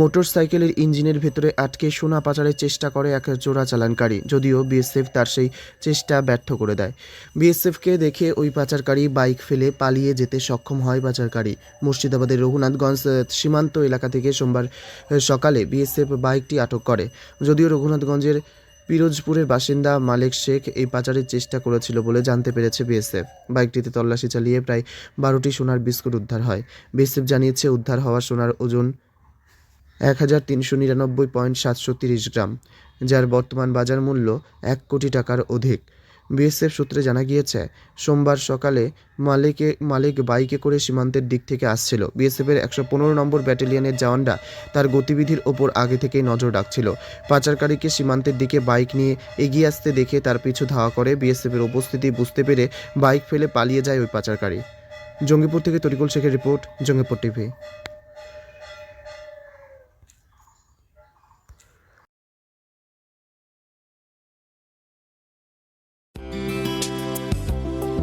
মোটরসাইকেলের ইঞ্জিনের ভেতরে আটকে সোনা পাচারের চেষ্টা করে এক চোরা চালানকারী, যদিও বিএসএফ তার সেই চেষ্টা ব্যর্থ করে দেয়। বিএসএফকে দেখে ওই পাচারকারী বাইক ফেলে পালিয়ে যেতে সক্ষম হয় পাচারকারী। মুর্শিদাবাদের রঘুনাথগঞ্জ সীমান্ত এলাকা থেকে সোমবার সকালে বিএসএফ বাইকটি আটক করে। যদিও রঘুনাথগঞ্জের পিরোজপুরের বাসিন্দা মালেক শেখ এই পাচারের চেষ্টা করেছিল বলে জানতে পেরেছে বিএসএফ। বাইকটিতে তল্লাশি চালিয়ে প্রায় বারোটি সোনার বিস্কুট উদ্ধার হয়। বিএসএফ জানিয়েছে, উদ্ধার হওয়া সোনার ওজন এক হাজার তিনশো নিরানব্বই পয়েন্ট সাতশো তিরিশ গ্রাম, যার বর্তমান বাজার মূল্য এক কোটি টাকার অধিক। বিএসএফ সূত্রে জানা গিয়েছে, সোমবার সকালে মালিকে মালিক বাইকে করে সীমান্তের দিক থেকে আসছিল। বিএসএফের একশো পনেরো নম্বর ব্যাটালিয়নের জওয়ানরা তার গতিবিধির ওপর আগে থেকেই নজর রাখছিল। পাচারকারীকে সীমান্তের দিকে বাইক নিয়ে এগিয়ে আসতে দেখে তার পিছু ধাওয়া করে বিএসএফের উপস্থিতি বুঝতে পেরে বাইক ফেলে পালিয়ে যায় ওই পাচারকারী। জঙ্গিপুর থেকে তরিকুল শেখের রিপোর্ট, জঙ্গিপুর টিভি।